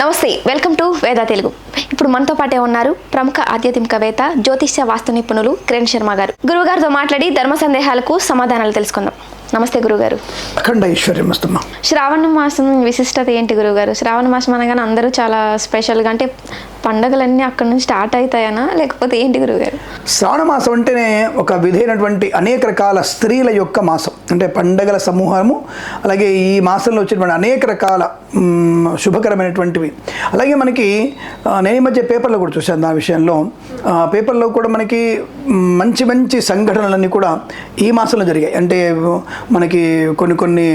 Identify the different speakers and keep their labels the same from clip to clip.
Speaker 1: నమస్తే welcome to వేద తెలుగు. ఇప్పుడు మనతో పాటే ఉన్నారు ప్రముఖ ఆధ్యాత్మికవేత్త జ్యోతిష్య వాస్తు నిపుణులు కిరణ్ శర్మ గారు. గురువుగారితో మాట్లాడి ధర్మ సందేహాలకు సమాధానాలు తెలుసుకుందాం. నమస్తే గురుగారు.
Speaker 2: అఖండ ఐశ్వర్యం వస్తమ్మా
Speaker 1: శ్రావణ మాసం విశిష్టత ఏంటి గురుగారు? శ్రావణ మాసం అనగానే అందరూ చాలా స్పెషల్గా అంటే పండగలన్నీ అక్కడ నుంచి స్టార్ట్ అవుతాయనా లేకపోతే ఏంటి గురుగారు?
Speaker 2: శ్రావణ మాసం అంటేనే ఒక విధైనటువంటి అనేక రకాల స్త్రీల యొక్క మాసం. అంటే పండగల సమూహము అలాగే ఈ మాసంలో వచ్చేటువంటి అనేక రకాల శుభకరమైనటువంటివి. అలాగే మనకి నేను ఈ మధ్య పేపర్లో కూడా చూశాను ఆ విషయంలో. పేపర్లో కూడా మనకి మంచి మంచి సంఘటనలన్నీ కూడా ఈ మాసంలో జరిగాయి. అంటే మనకి కొన్ని కొన్ని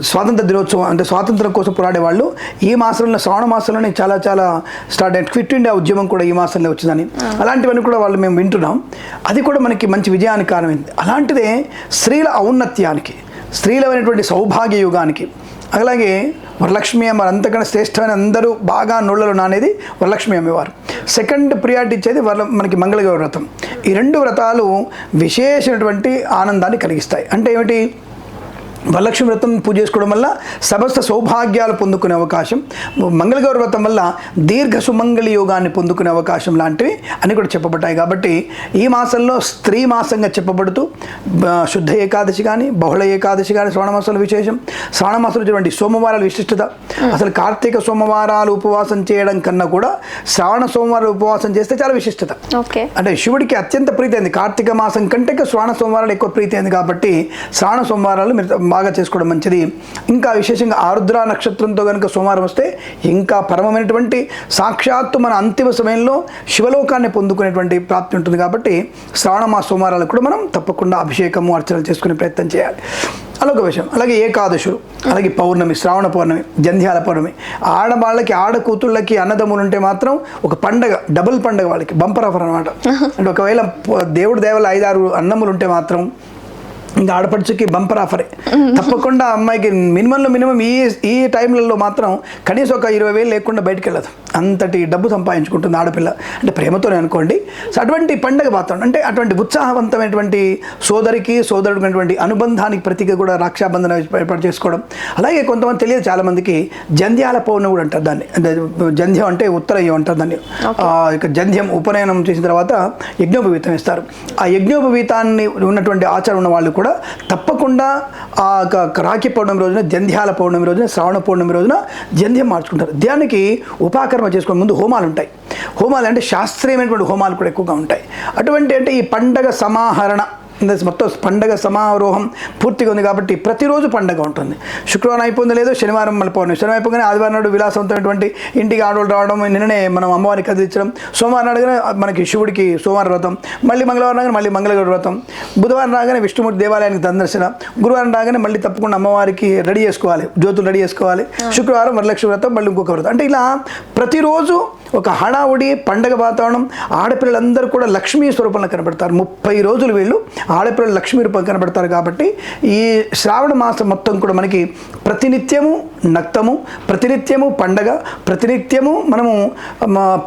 Speaker 2: స్వాతంత్ర దినోత్సవం అంటే స్వాతంత్రం కోసం పోరాడే వాళ్ళు ఈ మాసంలో శ్రావణ మాసంలోనే చాలా చాలా స్టార్ట్ అయ్యి క్విట్ ఇండియా ఉద్యమం కూడా ఈ మాసంలో వచ్చిందని. అలాంటివన్నీ కూడా వాళ్ళు మేము వింటున్నాం. అది కూడా మనకి మంచి విజయానికి కారణమైంది. అలాంటిదే స్త్రీల ఔన్నత్యానికి స్త్రీలమైనటువంటి సౌభాగ్య యుగానికి. అలాగే వరలక్ష్మి అమ్మ అంతకన్నా శ్రేష్టమైన అందరూ బాగా నోళ్ళలో నానేది వరలక్ష్మి అమ్మవారు. సెకండ్ ప్రియారిటీ ఇచ్చేది వర మనకి మంగళగౌరి వ్రతం. ఈ రెండు వ్రతాలు విశేషమైనటువంటి ఆనందాన్ని కలిగిస్తాయి. అంటే ఏమిటి? వరలక్ష్మి వ్రతం పూజ చేసుకోవడం వల్ల సమస్త సౌభాగ్యాలు పొందుకునే అవకాశం మంగళగౌరి వ్రతం వల్ల దీర్ఘ సుమంగళి యోగాన్ని పొందుకునే అవకాశం లాంటివి అన్ని కూడా చెప్పబడ్డాయి. కాబట్టి ఈ మాసంలో స్త్రీ మాసంగా చెప్పబడుతూ శుద్ధ ఏకాదశి కానీ బహుళ ఏకాదశి కానీ శ్రవణ మాసంలో విశేషం. శ్రవణ మాసంలో ఉన్నటువంటి సోమవారాల విశిష్టత. అసలు కార్తీక సోమవారాలు ఉపవాసం చేయడం కన్నా కూడా శ్రావణ సోమవారాలు ఉపవాసం చేస్తే చాలా విశిష్టత.
Speaker 1: ఓకే.
Speaker 2: అంటే శివుడికి అత్యంత ప్రీతి అయింది. కార్తీక మాసం కంటే శ్రావణ సోమవారాలు ఎక్కువ ప్రీతి అయింది కాబట్టి శ్రావణ సోమవారాలు బాగా చేసుకోవడం మంచిది. ఇంకా విశేషంగా ఆరుద్ర నక్షత్రంతో కనుక సోమవారం వస్తే ఇంకా పరమమైనటువంటి సాక్షాత్తు మన అంతిమ సమయంలో శివలోకాన్ని పొందుకునేటువంటి ప్రాప్తి ఉంటుంది కాబట్టి శ్రావణ మాస సోమవారాలు కూడా మనం తప్పకుండా అభిషేకము అర్చనలు చేసుకునే ప్రయత్నం చేయాలి. అలాగే విషయం. అలాగే ఏకాదశులు అలాగే పౌర్ణమి శ్రావణ పౌర్ణమి జంధ్యాల పౌర్ణమి. ఆడవాళ్ళకి ఆడ కూతుళ్ళకి అన్నదమ్ములు ఉంటే మాత్రం ఒక పండగ డబుల్ పండగ వాళ్ళకి బంపర్ ఆఫర్ అనమాట అంటే ఒకవేళ దేవుడి దేవల ఐదారు అన్నములు ఉంటే మాత్రం ఇంకా ఆడపడుచుకి బంపర్ ఆఫరే. తప్పకుండా అమ్మాయికి మినిమంలో మినిమం ఈ ఈ టైంలలో మాత్రం కనీసం ఒక ఇరవై వేలు లేకుండా బయటికి వెళ్ళదు. అంతటి డబ్బు సంపాదించుకుంటుంది ఆడపిల్ల. అంటే ప్రేమతోనే అనుకోండి. సో అటువంటి పండగ వాతావరణం అంటే అటువంటి ఉత్సాహవంతమైనటువంటి సోదరికి సోదరుడినటువంటి అనుబంధానికి ప్రతీక కూడా రక్షాబంధన ఏర్పాటు చేసుకోవడం. అలాగే కొంతమంది తెలియదు చాలామందికి జంధ్యాల పౌర్ణమి కూడా అంటారు దాన్ని. అంటే జంధ్యం అంటే ఉత్తరయ్యం అంటారు దాన్ని. ఆ, ఇక జంధ్యం ఉపనయనం చేసిన తర్వాత యజ్ఞోపవీతం ఇస్తారు. ఆ యజ్ఞోపవీతాన్ని ఉన్నటువంటి ఆచారం ఉన్న వాళ్ళు కూడా తప్పకుండా ఆ రాఖీ పౌర్ణమి రోజున జంధ్యాల పౌర్ణమి రోజున శ్రావణ పౌర్ణమి రోజున జంధ్యం మార్చుకుంటారు. దానికి ఉపాకర్మ చేసుకునే ముందు హోమాలు ఉంటాయి. హోమాలు అంటే శాస్త్రీయమైనటువంటి హోమాలు కూడా ఎక్కువగా ఉంటాయి. అటువంటి అంటే ఈ పండగ సమాహరణ మొత్తం పండగ సమారోహం పూర్తిగా ఉంది కాబట్టి ప్రతిరోజు పండగ ఉంటుంది. శుక్రవారం అయిపోయింది లేదో శనివారం మళ్ళీ పౌర్ణమి. శనివారం అయిపోగానే ఆదివారం నాడు విలాసవంతమైనటువంటి ఇంటికి ఆడవాళ్ళు రావడం నిన్ననే మనం అమ్మవారికి కదిలించడం సోమవారం నాడుగానే మనకి శివుడికి సోమవారం వ్రతం మళ్ళీ మంగళవారం రాగానే మళ్ళీ మంగళగౌరి వ్రతం. బుధవారం రాగానే విష్ణుమూర్తి దేవాలయానికి సందర్శన గురువారం రాగానే మళ్ళీ తప్పకుండా అమ్మవారికి రెడీ చేసుకోవాలి జ్యోతులు రెడీ చేసుకోవాలి. శుక్రవారం వరలక్ష్మి వ్రతం మళ్ళీ ఇంకొక వ్రతం. అంటే ఇలా ప్రతిరోజు ఒక హడావుడి పండగ వాతావరణం ఆడపిల్లలందరూ కూడా లక్ష్మీ స్వరూపంలో కనబడతారు. ముప్పై రోజులు వీళ్ళు ఆడపిల్లలు లక్ష్మీ రూపం కనబడతారు కాబట్టి ఈ శ్రావణ మాసం మొత్తం కూడా మనకి ప్రతినిత్యము నక్తము ప్రతినిత్యము పండగ ప్రతినిత్యము మనము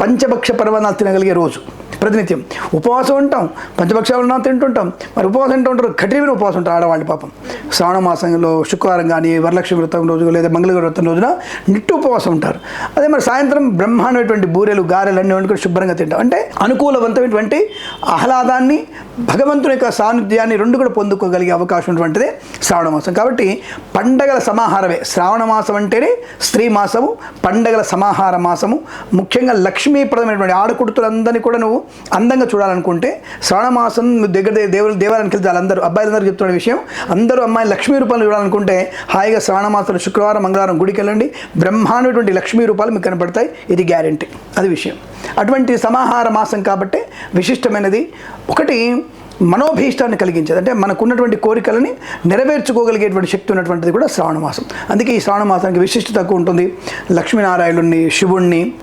Speaker 2: పంచభక్ష పర్వణాలు తినగలిగే రోజు. ప్రతినిత్యం. ఉపవాసం ఉంటాం పంచభక్షాలు ఉన్నా తింటుంటాం. మరి ఉపవాసం ఉంటూ ఉంటారు కఠినమైన ఉపవాసం ఉంటారు ఆడవాళ్ళ పాపం. శ్రావణ మాసంలో శుక్రవారం కానీ వరలక్ష్మి వ్రతం రోజు లేదా మంగళగిరి వ్రతం రోజున నిట్టు ఉపవాసం ఉంటారు. అదే మరి సాయంత్రం బ్రహ్మాండమైనటువంటి బూరెలు గారెలు అన్నీ వండుకొని శుభ్రంగా తింటాం. అంటే అనుకూలవంతమైనటువంటి ఆహ్లాదాన్ని భగవంతుని యొక్క సాన్నిధ్యాన్ని రెండు కూడా పొందుకోగలిగే అవకాశం ఉన్నటువంటిదే శ్రావణ మాసం. కాబట్టి పండగల సమాహారమే. శ్రావణ మాసం అంటేనే స్త్రీ మాసము పండగల సమాహార మాసము. ముఖ్యంగా లక్ష్మీప్రదమైనటువంటి ఆడకుడుతులందరినీ కూడా నువ్వు అందంగా చూడాలనుకుంటే శ్రావణ మాసం దగ్గర దేవుడు దేవాలయానికి వెళ్తే అందరూ అబ్బాయిలందరూ చెప్తున్న విషయం. అందరూ అమ్మాయి లక్ష్మీ రూపాలు చూడాలనుకుంటే హాయిగా శ్రావణ మాసంలో శుక్రవారం మంగళవారం గుడికి వెళ్ళండి బ్రహ్మాండమైనటువంటి లక్ష్మీ రూపాలు మీకు కనపడతాయి. ఇది గ్యారంటీ. అది విషయం. అటువంటి సమాహార మాసం కాబట్టి విశిష్టమైనది. ఒకటి మనోభీష్టాన్ని కలిగించేది. అంటే మనకున్నటువంటి కోరికలని నెరవేర్చుకోగలిగేటువంటి శక్తి ఉన్నటువంటిది కూడా శ్రావణ మాసం. అందుకే ఈ శ్రావణ మాసానికి విశిష్టత తక్కువ ఉంటుంది. లక్ష్మీనారాయణుడిని శివుణ్ణి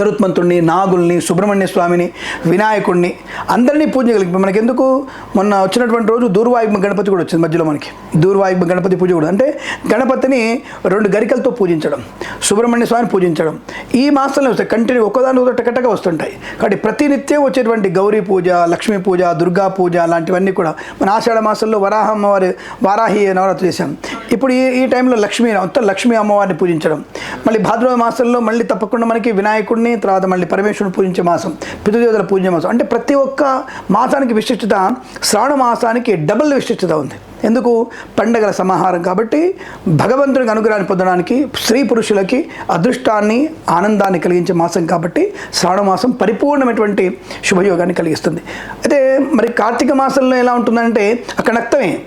Speaker 2: గరుత్మంతుడిని నాగుల్ని సుబ్రహ్మణ్య స్వామిని వినాయకుడిని అందరినీ పూజగలిగి మనకి ఎందుకు మొన్న వచ్చినటువంటి రోజు దూర్వాయుగ్మ గణపతి కూడా వచ్చింది మధ్యలో మనకి. దూర్వాయుగ్మ గణపతి పూజ కూడా. అంటే గణపతిని రెండు గరికలతో పూజించడం సుబ్రహ్మణ్య స్వామిని పూజించడం ఈ మాసంలో వస్తాయి. కంటిన్యూ ఒక్కదాని ఒక టకటగా వస్తుంటాయి. కాబట్టి ప్రతినిత్యం వచ్చేటువంటి గౌరీ పూజ లక్ష్మీ పూజ దుర్గా పూజ లాంటివన్నీ కూడా మన ఆషాఢ మాసంలో వరాహ అమ్మవారి వారాహి నవరాత్రి చేశాం. ఇప్పుడు ఈ ఈ టైంలో లక్ష్మీ మొత్తం లక్ష్మీ అమ్మవారిని పూజించడం. మళ్ళీ భాద్రవ మాసంలో మళ్ళీ తప్పకుండా మనకి వినాయకుడు వినాయకుడిని తర్వాత మళ్ళీ పరమేశ్వరుని పూజించే మాసం పితృదేవతల పూజ మాసం. అంటే ప్రతి ఒక్క మాసానికి విశిష్టత శ్రావణ మాసానికి డబుల్ విశిష్టత ఉంది. ఎందుకు? పండగల సమాహారం కాబట్టి భగవంతునికి అనుగ్రహాన్ని పొందడానికి స్త్రీ పురుషులకి అదృష్టాన్ని ఆనందాన్ని కలిగించే మాసం కాబట్టి శ్రావణ మాసం పరిపూర్ణమైనటువంటి శుభయోగాన్ని కలిగిస్తుంది. అయితే మరి కార్తీక మాసంలో ఎలా ఉంటుందంటే అక్కడ నక్తమే.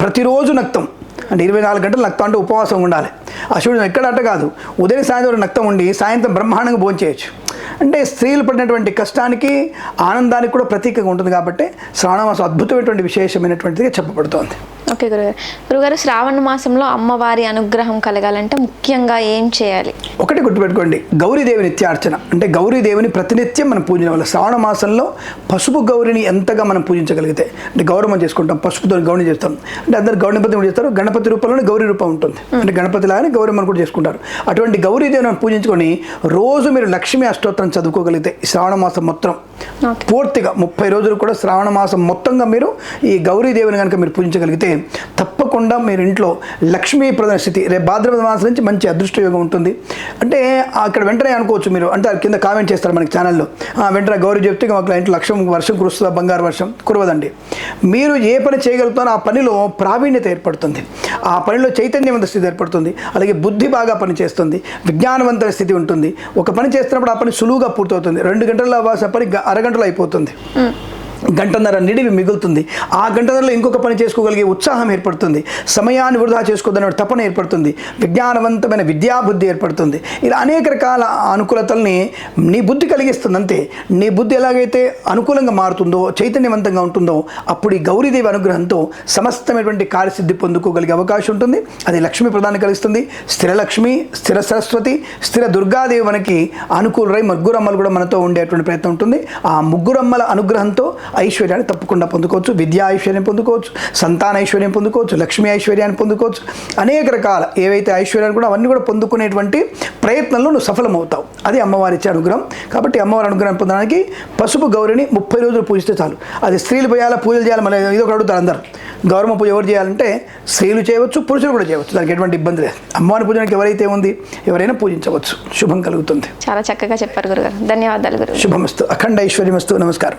Speaker 2: ప్రతిరోజు నక్తం. అంటే ఇరవై నాలుగు గంటలు నక్తం అంటే ఉపవాసం ఉండాలి. ఆ శివుడు ఎక్కడ అట్ట కాదు. ఉదయం సాయంత్రం నక్తం ఉండి సాయంత్రం బ్రహ్మాండంగా భోంచేయచ్చు అంటే స్త్రీలు పడినటువంటి కష్టానికి ఆనందానికి కూడా ప్రతీకగా ఉంటుంది కాబట్టి శ్రావణమాసం అద్భుతమైనటువంటి విశేషమైనటువంటిదిగా చెప్పబడుతోంది.
Speaker 1: ఓకే గురుగారు. గురుగారు శ్రావణ మాసంలో అమ్మవారి అనుగ్రహం కలగాలంటే ముఖ్యంగా ఏం చేయాలి?
Speaker 2: ఒకటి గుర్తుపెట్టుకోండి. గౌరీదేవి నిత్యార్చన. అంటే గౌరీదేవిని ప్రతినిత్యం మనం పూజించడం వల్ల శ్రావణ మాసంలో పసుపు గౌరిని ఎంతగా మనం పూజించగలిగితే అంటే గౌరవం చేసుకుంటాం పసుపుతో గౌని చేస్తాం. అంటే అందరు గణపతి కూడా చేస్తారు గణపతి రూపంలోనే గౌరీ రూపం ఉంటుంది. అంటే గణపతి లాగానే గౌరమ్మను కూడా చేసుకుంటారు. అటువంటి గౌరీదేవిని మనం పూజించుకొని రోజు మీరు లక్ష్మీ అష్టోత్తరం చదువుకోగలిగితే ఈ శ్రావణ మాసం మొత్తం పూర్తిగా ముప్పై రోజులు కూడా శ్రావణ మాసం మొత్తంగా మీరు ఈ గౌరీదేవిని కనుక మీరు పూజించగలిగితే తప్పకుండా మీరు ఇంట్లో లక్ష్మీ ప్రధాన స్థితి రేపు భాద్రపద మాసం నుంచి మంచి అదృష్ట యోగం ఉంటుంది. అంటే అక్కడ వెంటనే అనుకోవచ్చు మీరు. అంటే కింద కామెంట్ చేస్తారు మనకి ఛానల్లో. వెంటనే గౌరీ చెప్తే ఇక మాకు ఇంట్లో లక్ష్యం వర్షం కురుస్తుందా బంగారు వర్షం కురవదండి. మీరు ఏ పని చేయగలుగుతారో ఆ పనిలో ప్రావీణ్యత ఏర్పడుతుంది. ఆ పనిలో చైతన్యవంత స్థితి ఏర్పడుతుంది. అలాగే బుద్ధి బాగా పనిచేస్తుంది విజ్ఞానవంతమైన స్థితి ఉంటుంది. ఒక పని చేస్తున్నప్పుడు ఆ పని సులువుగా పూర్తవుతుంది. రెండు గంటల్లో అవ్వాల్సిన పని అరగంటలో అయిపోతుంది. గంటన్నర నిడివి మిగులుతుంది. ఆ గంటన్నరలో ఇంకొక పని చేసుకోగలిగే ఉత్సాహం ఏర్పడుతుంది. సమయాన్ని వృధా చేసుకోదనే తపన ఏర్పడుతుంది. విజ్ఞానవంతమైన విద్యాబుద్ధి ఏర్పడుతుంది. ఇలా అనేక రకాల అనుకూలతల్ని నీ బుద్ధి కలిగిస్తుంది అంతే. నీ బుద్ధి ఎలాగైతే అనుకూలంగా మారుతుందో చైతన్యవంతంగా ఉంటుందో అప్పుడు ఈ గౌరీదేవి అనుగ్రహంతో సమస్తమైనటువంటి కార్యసిద్ధి పొందుకోగలిగే అవకాశం ఉంటుంది. అది లక్ష్మీ ప్రధానం కలిగిస్తుంది. స్థిర లక్ష్మి స్థిర సరస్వతి స్థిర దుర్గాదేవి మనకి అనుకూలరై ముగ్గురమ్మలు కూడా మనతో ఉండేటువంటి ప్రయత్నం ఉంటుంది. ఆ ముగ్గురమ్మల అనుగ్రహంతో ఐశ్వర్యాన్ని తప్పకుండా పొందుకోవచ్చు విద్యా ఐశ్వర్యం పొందుకోవచ్చు సంతాన ఐశ్వర్యం పొందుకోవచ్చు లక్ష్మీ ఐశ్వర్యాన్ని పొందుకోవచ్చు. అనేక రకాల ఏవైతే ఐశ్వర్యాలు కూడా అవన్నీ కూడా పొందుకునేటువంటి ప్రయత్నంలో నువ్వు సఫలమవుతావు. అది అమ్మవారి ఇచ్చే అనుగ్రహం. కాబట్టి అమ్మవారి అనుగ్రహం పొందడానికి పసుపు గౌరిని ముప్పై రోజులు పూజిస్తే చాలు. అది స్త్రీలు పోయాలా పూజలు చేయాలి మన ఇది ఒకటి అడుగుతారు అందరు. గౌరవ పూజ ఎవరు చేయాలంటే స్త్రీలు చేయవచ్చు పురుషులు కూడా చేయవచ్చు. దానికి ఎటువంటి ఇబ్బంది లేదు. అమ్మవారి పూజనికి ఎవరైతే ఉంది ఎవరైనా పూజించవచ్చు. శుభం కలుగుతుంది.
Speaker 1: చాలా చక్కగా చెప్పారు గురుగారు. ధన్యవాదాలు గురుగారు.
Speaker 2: శుభమస్తు. అఖండ ఐశ్వర్యమస్తు. నమస్కారం.